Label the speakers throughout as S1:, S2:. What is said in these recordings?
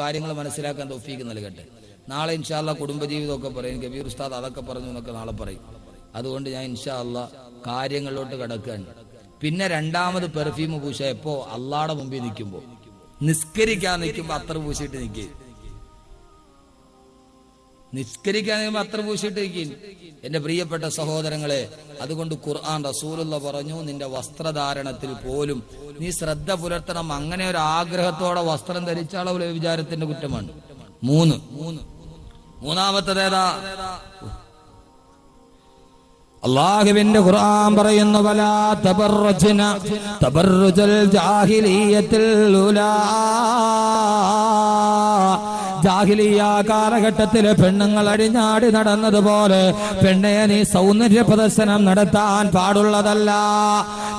S1: കാര്യങ്ങൾ മനസ്സിലാക്കാൻ തൊഫീക്ക് നൽകട്ടെ. നാളെ ഇൻഷാ ഇൻഷാല്ല കുടുംബജീവിതമൊക്കെ പറയും. കബീർ ഉസ്താദ് അതൊക്കെ പറഞ്ഞു എന്നൊക്കെ നാളെ പറയും. അതുകൊണ്ട് ഞാൻ ഇൻഷാ ഇൻഷാല്ല കാര്യങ്ങളിലോട്ട് കിടക്കുകയാണ് പിന്നെ രണ്ടാമത് പെർഫ്യൂം പൂശ എപ്പോ? അള്ളാടെ മുമ്പിൽ നിൽക്കുമ്പോൾ നിസ്കരിക്കാൻ നിൽക്കുമ്പോൾ അത്ര പൂശിയിട്ട് നിൽക്കുക നിസ്കരിക്കാൻ അത്ര പൂശിട്ടിരിക്കും എന്റെ പ്രിയപ്പെട്ട സഹോദരങ്ങളെ അതുകൊണ്ട് ഖുർആൻ റസൂലുള്ള പറഞ്ഞു നിന്റെ വസ്ത്രധാരണത്തിൽ പോലും നീ ശ്രദ്ധ പുലർത്തണം. അങ്ങനെ ഒരു ആഗ്രഹത്തോടെ വസ്ത്രം ധരിച്ചാളെ വിചാരത്തിന്റെ കുറ്റമാണ്. മൂന്ന്. മൂന്ന് മൂന്നാമത്തേതാ അള്ളാഹുവിന്റെ ഖുർആൻ പറയുന്നു വലാ തബർറജ്ന തബർറുജൽ ജാഹിലിയത്തിൽ ഉലാ. ജാഹിലിയ കാലഘട്ടത്തിൽ പെണ്ണുങ്ങൾ അടിഞ്ഞാടി നടന്നതുപോലെ പെണ്ണെ നീ സൗന്ദര്യ പ്രദർശനം നടത്താൻ പാടുള്ളതല്ല.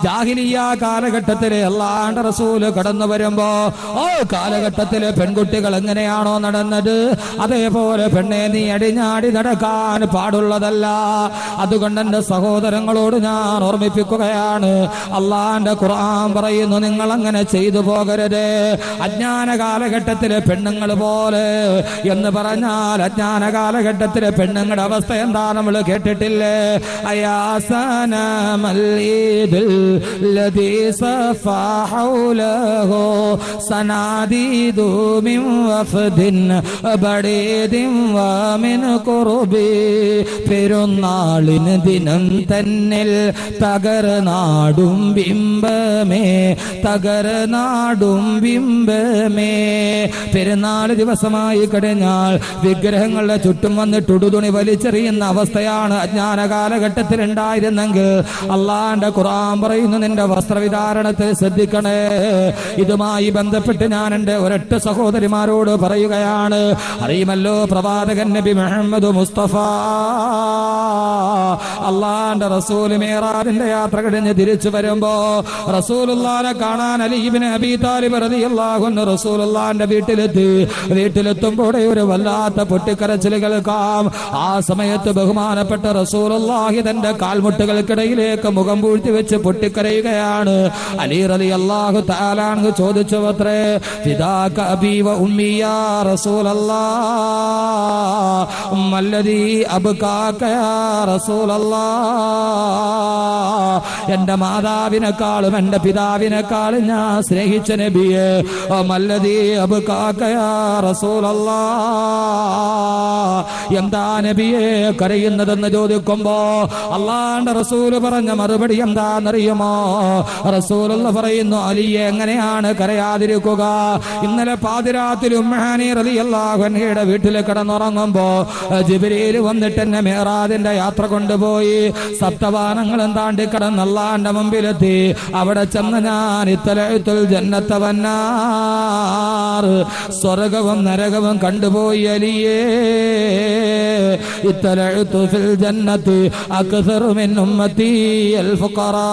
S1: ജാഹിലിയ കാലഘട്ടത്തിൽ അല്ലാണ്ട് റസൂൽ കടന്നു വരുമ്പോ ഓ കാലഘട്ടത്തിൽ പെൺകുട്ടികൾ എങ്ങനെയാണോ നടന്നത്? അതേപോലെ പെണ്ണെ നീ അടിഞ്ഞാടി നടക്കാൻ പാടുള്ളതല്ല. അതുകൊണ്ട് എന്റെ സഹോദരങ്ങളോട് ഞാൻ ഓർമ്മിപ്പിക്കുകയാണ് അള്ളാന്റെ ഖുർആൻ പറയുന്നു നിങ്ങൾ അങ്ങനെ ചെയ്തു പോകരുത്. അജ്ഞാന കാലഘട്ടത്തിലെ പെണ്ണുങ്ങൾ പോലെ എന്ന് പറഞ്ഞാൽ അജ്ഞാന കാലഘട്ടത്തിലെ പെണ്ണുങ്ങളുടെ അവസ്ഥ എന്താ നമ്മൾ കേട്ടിട്ടില്ലേ? പെരുന്നാളിന് ദിനം തന്നിൽ തകർനാടും ബിംബമേ തകർനാടും ബിംബമേ. പെരുന്നാൾ ദിവസമായി കഴിഞ്ഞാൽ വിഗ്രഹങ്ങളുടെ ചുറ്റും വന്ന് ഉടുതുണി വലിച്ചെറിയുന്ന അവസ്ഥയാണ് അജ്ഞാന കാലഘട്ടത്തിൽ ഉണ്ടായിരുന്നെങ്കിൽ അള്ളാന്റെ ഖുറാൻ പറയുന്നു നിന്റെ വസ്ത്രവിധാരണത്തെ ശ്രദ്ധിക്കണേ. ഇതുമായി ബന്ധപ്പെട്ട് ഞാൻ എന്റെ ഒരൊറ്റ സഹോദരിമാരോട് പറയുകയാണ് അറിയുമല്ലോ പ്രവാചകൻ നബി മുഹമ്മദ് മുസ്തഫ. അള്ളാന്റെ റസൂൽ മേറാറിന്റെ യാത്ര കഴിഞ്ഞ് തിരിച്ചു വരുമ്പോ റസൂലുള്ളാനെ കാണാൻ അലീബിന് അബി താലിബ് റസൂലുള്ളാന്റെ വീട്ടിലെത്തി. വീട്ടിലെത്തുമ്പോഴേ ഒരു വല്ലാത്ത പൊട്ടിക്കരച്ചിൽ കേൾക്കാം ആ സമയത്ത് ബഹുമാനപ്പെട്ട റസൂലുള്ളാഹി തന്റെ കാൽമുട്ടുകൾക്കിടയിലേക്ക് മുഖം പൂഴ്ത്തി വെച്ച് പൊട്ടിക്കരയുകയാണ്. അലി അലി അള്ളാഹു താലാൻഹു ചോദിച്ചു അത്രേ എന്റെ മാതാവിനെക്കാളും എന്റെ പിതാവിനെക്കാളും ഞാൻ സ്നേഹിച്ച നബിയെ ഓ മല്ലദീ അബ്കാക യാ എന്താ നബിയെ കരയുന്നതെന്ന് ചോദിക്കുമ്പോ അള്ളാന്റെ റസൂൽ പറഞ്ഞ മറുപടി എന്താണെന്നറിയുമോ? റസൂലുള്ള പറയുന്നു അലിയെ എങ്ങനെയാണ് കരയാതിരിക്കുക? ഇന്നലെ പാതിരാത്തിൽ ഉമ്മാനി റളിയല്ലാഹുഅൻഹയുടെ വീട്ടിൽ കിടന്നുറങ്ങുമ്പോ ജിബ്രീൽ വന്നിട്ട് എന്നെ മേറാദിന്റെ യാത്ര കൊണ്ടുപോയി. സപ്തവാനങ്ങളും താണ്ടി കിടന്ന് അള്ളാന്റെ മുമ്പിലെത്തി. അവിടെ ചെന്ന് ഞാൻ ഇത്തലഴുത്തുൽ ജന്നത്തവന്നാർ സ്വർഗവും നരകവും കണ്ടുപോയി അലിയേ. ഇത്തലഴുത്തു ഫിൽ ജന്നത്ത് അക്സറു മിൻ ഉമ്മത്തി അൽ ഫുഖറാ.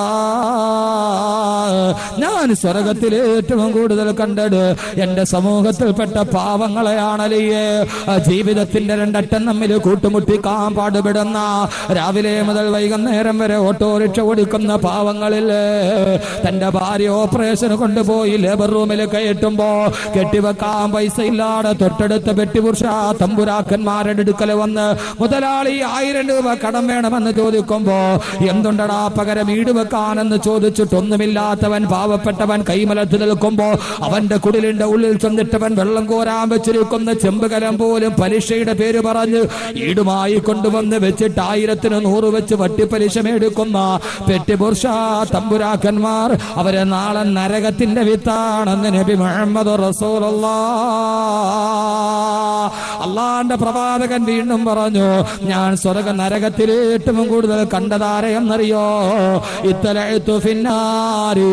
S1: ഞാൻ സ്വർഗത്തിൽ ഏറ്റവും കൂടുതൽ കണ്ടത് എന്റെ സമൂഹത്തിൽപ്പെട്ട പാവങ്ങളെയാണല്ലേ ജീവിതത്തിന്റെ രണ്ടറ്റം തമ്മിൽ കൂട്ടുമുട്ടിക്കാൻ പാടുപെടുന്ന രാവിലെ മുതൽ വൈകുന്നേരം വരെ ഓട്ടോറിക്ഷ ഓടിക്കുന്ന പാവങ്ങളിൽ. തന്റെ ഭാര്യ ഓപ്പറേഷന് കൊണ്ടുപോയി ലേബർ റൂമിൽ കയറ്റുമ്പോ കെട്ടിവെക്കാൻ പൈസ ഇല്ലാതെ തൊട്ടടുത്ത പെട്ടിപുരുഷ തമ്പുരാക്കന്മാരുടെ അടുക്കൽ വന്ന് മുതലാളി ആയിരം രൂപ കടം വേണമെന്ന് ചോദിക്കുമ്പോ എന്തുണ്ടടാ പകരം ഈട് വെക്കാനെന്ന് ചോദിച്ചിട്ടൊന്നുമില്ലാത്തവൻ പാവപ്പെട്ടവൻ കൈമലത്ത് നിൽക്കുമ്പോ അവന്റെ കുടിലിന്റെ ഉള്ളിൽ ചെന്നിട്ടവൻ വെള്ളം കോരാൻ വെച്ചിരിക്കുന്ന ചെമ്പുകലം പോലും പലിശയുടെ പേര് പറഞ്ഞ് ഈടുമായി കൊണ്ടുവന്ന് വെച്ചിട്ട് ആയിരത്തിന് നൂറ് വെച്ച് വട്ടിപ്പലിശ മേടിക്കുന്ന പെട്ടിപുരുഷ തമ്പുരാക്കന്മാർ അവരെ നാളെ നരകത്തിന്റെ വിത്താണെന്ന് നബി മുഹമ്മദ് റസൂലുള്ള അള്ളാന്റെ പ്രവാചകൻ വീണ്ടും പറഞ്ഞു ഞാൻ സ്വർഗ നരകത്തിൽ ഏറ്റവും കൂടുതൽ കണ്ടതാരെ എന്നറിയോ ഇത്തലഴുത്തു ഫിന്നാരി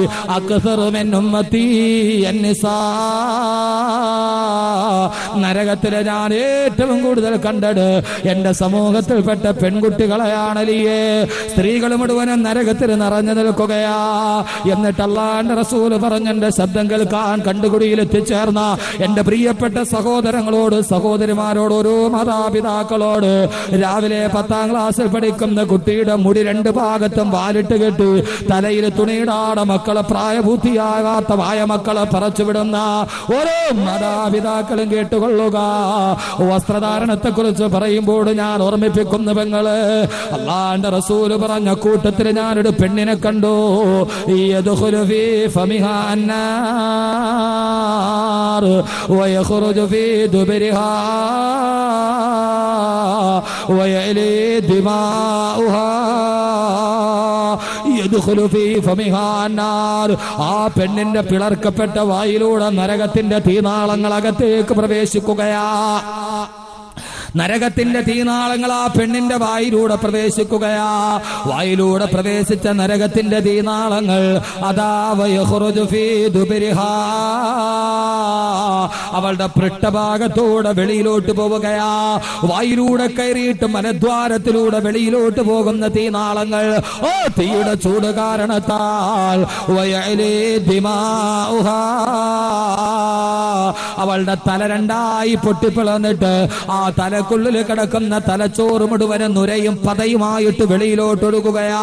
S1: നരകത്തിലെ ഞാൻ ഏറ്റവും കൂടുതൽ കണ്ടത് എന്റെ സമൂഹത്തിൽപ്പെട്ട പെൺകുട്ടികളെയാണലിയേ. സ്ത്രീകൾ മുഴുവനും നരകത്തിൽ നിറഞ്ഞു നിൽക്കുകയാ. എന്നിട്ട് അള്ളാന്റെ റസൂൽ പറഞ്ഞെന്റെ ശബ്ദം കേൾക്കാൻ കണ്ടുകുടിയിൽ എത്തിച്ചേർന്ന എന്റെ പ്രിയപ്പെട്ട സഹോദരങ്ങളോട് സഹോദരിമാരോട് ഓരോ മാതാപിതാക്കളോട് രാവിലെ പത്താം ക്ലാസ്സിൽ പഠിക്കുന്ന കുട്ടിയുടെ മുടി രണ്ട് ഭാഗത്തും വാലിട്ട് കെട്ടി തലയിൽ തുണിയിടാടെ മക്കളെ പ്രായപൂർത്തിയാകാത്ത വായ മക്കളെ പറച്ചുവിടുന്ന ഓരോ മാതാപിതാക്കളും കേട്ടുകൊള്ളുക. വസ്ത്രധാരണത്തെ കുറിച്ച് പറയുമ്പോൾ ഞാൻ ഓർമ്മിപ്പിക്കുന്നു പെങ്ങൾ. അള്ളാന്റെ റസൂൽ പറഞ്ഞ കൂട്ടത്തിൽ ഞാനൊരു പെണ്ണിനെ കണ്ടു. ഈ ഫീ ഫമിഹാ ويخرج في دبرها ദുബരിഹാ دماؤها ദിമാഉഹാ യദ്ഖുലു ഫീ النار. ആ പെണ്ണിന്റെ പിളർക്കപ്പെട്ട വായിലൂടെ നരകത്തിന്റെ തീനാളങ്ങൾ അകത്തേക്ക് പ്രവേശിക്കുകയാ. നരകത്തിന്റെ തീനാളങ്ങൾ ആ പെണ്ണിന്റെ വായിലൂടെ പ്രവേശിക്കുകയാ. വായിലൂടെ പ്രവേശിച്ച നരകത്തിന്റെ തീനാളങ്ങൾ അവളുടെ പൃഷ്ടഭാഗത്തൂടെ വെളിയിലോട്ട് പോവുകയാ. വായിലൂടെ കയറിയിട്ട് മലദ്വാരത്തിലൂടെ വെളിയിലോട്ട് പോകുന്ന തീനാളങ്ങൾ ഓ തീയുടെ ചൂട് കാരണത്താൽ അവളുടെ തല രണ്ടായി പൊട്ടിപ്പിളന്നിട്ട് ആ തലക്കുള്ളിൽ കിടക്കുന്ന തലച്ചോറ് മുഴുവനും നുരയും പതയുമായിട്ട് വെളിയിലോട്ട് ഒഴുകുകയാ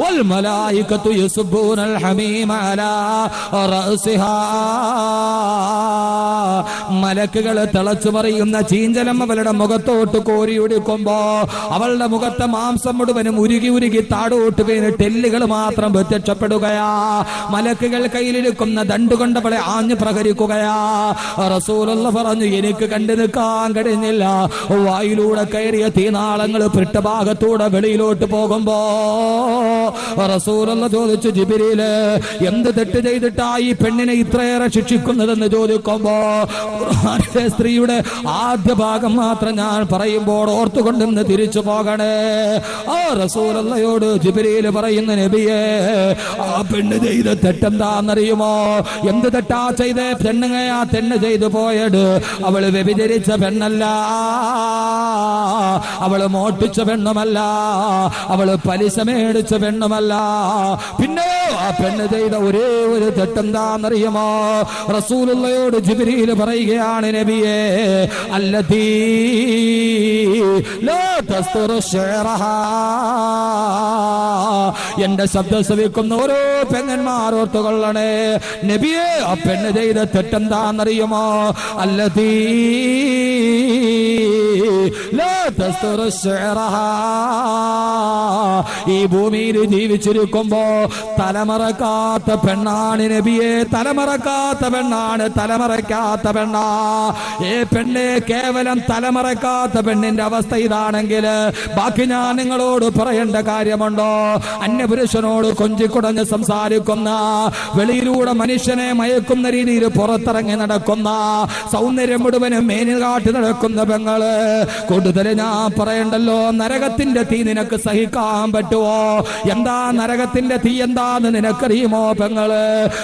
S1: വൽ മലായികത്തു യുസ്ബൂനൽ ഹമീമ അലാ റഅസിഹാ. മലക്കുകൾ തിളച്ചു മറിയുന്ന ചീഞ്ചലം അവളുടെ മുഖത്തോട്ട് കോരിയൊടുക്കുമ്പോ അവളുടെ മുഖത്തെ മാംസം മുഴുവനും ഉരുകി ഉരുകി താടോട്ട് വീണിട്ട് ടെല്ലുകൾ മാത്രം പ്രത്യക്ഷപ്പെടുകയാ. മലക്കുകൾ കയ്യിലിരിക്കുന്ന ദണ്ടുകൊണ്ട് അവളെ ആഞ്ഞു പ്രഹരിക്കുകയാ. റസൂലുള്ള പറഞ്ഞു എനിക്ക് കണ്ടു നിൽക്കാൻ കഴിഞ്ഞില്ല. വായിലൂടെ കയറിയ തീനാളങ്ങൾ പൃഷ്ഠഭാഗത്തൂടെ വെളിയിലോട്ട് പോകുമ്പോ റസൂലുള്ള ചോദിച്ചു ജിബിരിയിൽ എന്ത് തെറ്റ് ചെയ്തിട്ടാ ഈ പെണ്ണിനെ ഇത്രയേറെ ശിക്ഷിക്കുന്നതെന്ന് ചോദിക്കുമ്പോ സ്ത്രീയുടെ ആദ്യ ഭാഗം മാത്രം ഞാൻ പറയുമ്പോൾ ഓർത്തുകൊണ്ടെന്ന് തിരിച്ചു പോകണേ. ആ റസൂലയോട് ജിബിരിയിൽ പറയുന്ന നബിയേ ആ പെണ്ണ് ചെയ്ത തെറ്റെന്താന്നറിയുമോ എന്ത് തെറ്റാ ചെയ്ത? പെണ്ണുങ്ങയാ തെന്ന് ചെയ്തു പോയത്. അവൾ വ്യഭിചരിച്ച പെണ്ണല്ല. അവൾ മോട്ടിച്ച പെണ്ണുമല്ല അവൾ പലിശ മേടിച്ച പെണ്ണുമല്ല. പിന്നെ ആ പെണ്ണ് ചെയ്ത ഒരേ ഒരു തെട്ടെന്താന്നറിയുമോ റസൂലുള്ളയോട് ജിബിരിയിൽ പറയുകയാണ് നബിയെ അല്ലതീ ലാ തസ്തുറു ശഅറഹാ. എന്റെ ശബ്ദം ശ്രവിക്കുന്ന ഓരോ പെങ്ങന്മാർ ഓർത്തുകൊള്ളണേ. നബിയെ ആ പെണ്ണ് ചെയ്ത തെറ്റെന്താന്നറിയുമോ അല്ലതീ ലാ تستر ഈ ഭൂമിയിൽ ജീവിച്ചിരിക്കുമ്പോ തലമറക്കാത്ത പെണ്ണാണ് നബിയെ തലമറക്കാത്ത പെണ്ണാണ് തലമറക്കാത്ത പെണ്ണാ. ഏ പെണ്ണെ കേവലം തലമറക്കാത്ത പെണ്ണിന്റെ അവസ്ഥ ഇതാണെങ്കിൽ ബാക്കി ഞാൻ നിങ്ങളോട് പറയേണ്ട കാര്യമുണ്ടോ? അന്യപുരുഷനോട് കൊഞ്ചിക്കുടഞ്ഞ് സംസാരിക്കുന്ന വെളിയിലൂടെ മനുഷ്യനെ മയക്കുന്ന രീതിയിൽ പുറത്തിറങ്ങി നടക്കുന്ന സൗന്ദര്യം മുഴുവനും മേനിൽ കാട്ടി നടക്കുന്ന പെങ്ങൾ കൂടുതൽ ഞാൻ പറയണ്ടല്ലോ നരകത്തിന്റെ തീ നിനക്ക് സഹിക്കാൻ പറ്റുമോ എന്താ നരകത്തിന്റെ തീ എന്താന്ന് നിനക്കറിയുമോ പെങ്ങൾ?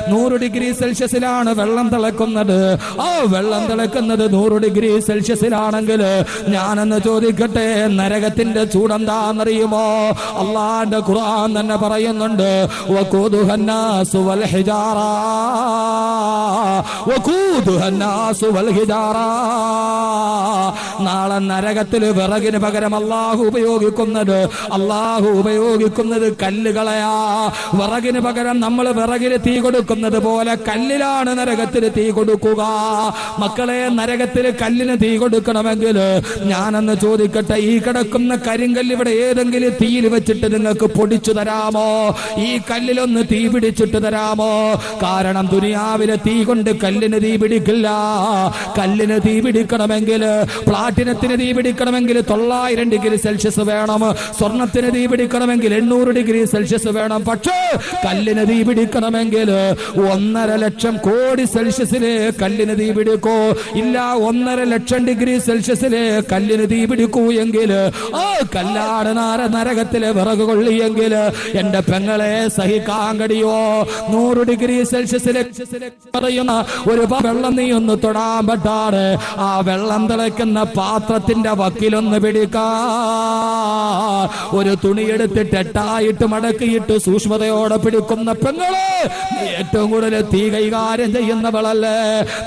S1: നൂറ് ഡിഗ്രി സെൽഷ്യസിലാണ് വെള്ളം തിളക്കുന്നത്. ആ വെള്ളം തിളക്കുന്നത് നൂറ് ഡിഗ്രി സെൽഷ്യസിലാണെങ്കിൽ ഞാനെന്ന് ചോദിക്കട്ടെ നരകത്തിന്റെ ചൂടെന്താന്നറിയുമോ? അള്ളാന്റെ ഖുർആൻ തന്നെ പറയുന്നുണ്ട് നാളെ നരകത്തിൽ വിറകിന് പകരം അള്ളാഹു ഉപയോഗിക്കുന്നത് അള്ളാഹു ഉപയോഗിക്കുന്നത് കല്ലുകളയാ. വിറകിന് പകരം നമ്മൾ വിറകിന് തീ കൊടുക്കുന്നത് പോലെ കല്ലിലാണ് നരകത്തിൽ തീ കൊടുക്കുക. മക്കളെ നരകത്തിൽ കല്ലിന് തീ കൊടുക്കണമെങ്കിൽ ഞാനെന്ന് ചോദിക്കട്ടെ ഈ കിടക്കുന്ന കരിങ്കല്ല് ഇവിടെ ഏതെങ്കിലും തീയിൽ വെച്ചിട്ട് നിങ്ങൾക്ക് പൊടിച്ചു തരാമോ? ഈ കല്ലിലൊന്ന് തീ പിടിച്ചിട്ട് തരാമോ? കാരണം ദുനിയാവിലെ തീ കൊണ്ട് കല്ലിന് തീ പിടിക്കില്ല. കല്ലിന് തീ പിടിക്കണമെങ്കിൽ പ്ലാറ്റിനത്തിന് തീ പിടിക്കണമെങ്കിൽ തൊള്ളായിരം ഡിഗ്രി സെൽഷ്യസ് വേണം. സ്വർണത്തിന് തീ പിടിക്കണമെങ്കിൽ എണ്ണൂറ് ഡിഗ്രി സെൽഷ്യസ് വേണം. പക്ഷേ കല്ലിന് തീ പിടിക്കണമെങ്കിൽ ഒന്നര ലക്ഷം കോടി സെൽഷ്യസിൽ കല്ലിന് തീ പിടിക്കൂ. ഇല്ല ഒന്നര ലക്ഷം ഡിഗ്രി സെൽഷ്യസിൽ കല്ലിന് തീ പിടിക്കൂ എങ്കിൽ ആ കല്ലാണ് നാര നരകത്തിലെ വിറക് കൊള്ളിയെങ്കിൽ എന്റെ പെങ്ങളെ സഹിക്കാൻ കഴിയോ നൂറ് ഡിഗ്രി സെൽഷ്യസിലെ പറയുന്ന ഒരു വെള്ളം നീ ഒന്ന് തൊടാൻ പെട്ടാണ് ആ വെള്ളം തിളയ്ക്കുന്ന പാത്രത്തിന്റെ വക്കിലൊന്ന് പിടിക്കാ. ഒരു തുണിയെടുത്തിട്ട് എട്ടായിട്ട് മടക്കിയിട്ട് സൂക്ഷ്മതയോടെ പിടിക്കുന്ന പെങ്ങൾ ഏറ്റവും കൂടുതൽ തീ കൈകാര്യം ചെയ്യുന്നവളല്ലേ?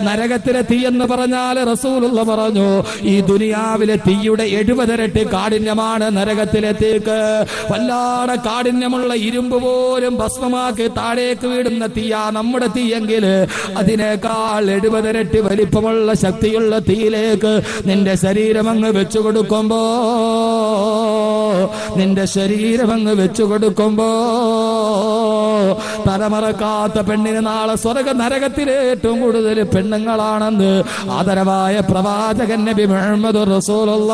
S1: നരകത്തിലെ തീ എന്ന് പറഞ്ഞാൽ റസൂലുള്ള പറഞ്ഞു ഈ ദുനിയാവിലെ തീയുടെ എഴുപതിരട്ടി കാഠിന്യമാണ് നരകത്തിലെ തീക്ക്. വല്ലാതെ കാഠിന്യമുള്ള ഇരുമ്പ് പോലും ഭസ്മമാക്കി താഴേക്ക് വീടുന്ന തീയാ നമ്മുടെ തീയെങ്കിൽ അതിനേക്കാൾ എഴുപതിരട്ടി വലിപ്പമുള്ള ശക്തിയുള്ള തീയിലേക്ക് നിന്റെ ശരീരം അങ്ങ് വെച്ചു കൊടുക്കുമ്പോ നിന്റെ ശരീരമങ്ങ് വെച്ചു കൊടുക്കുമ്പോ തലമറക്കാത്ത പെണ്ണിന് നാളെ സ്വർഗ നരകത്തിലെ ഏറ്റവും കൂടുതൽ പെണ്ണുങ്ങളാണെന്ന് ആദരവായ പ്രവാചകൻ നബി മുഹമ്മദ് റസൂലുള്ള.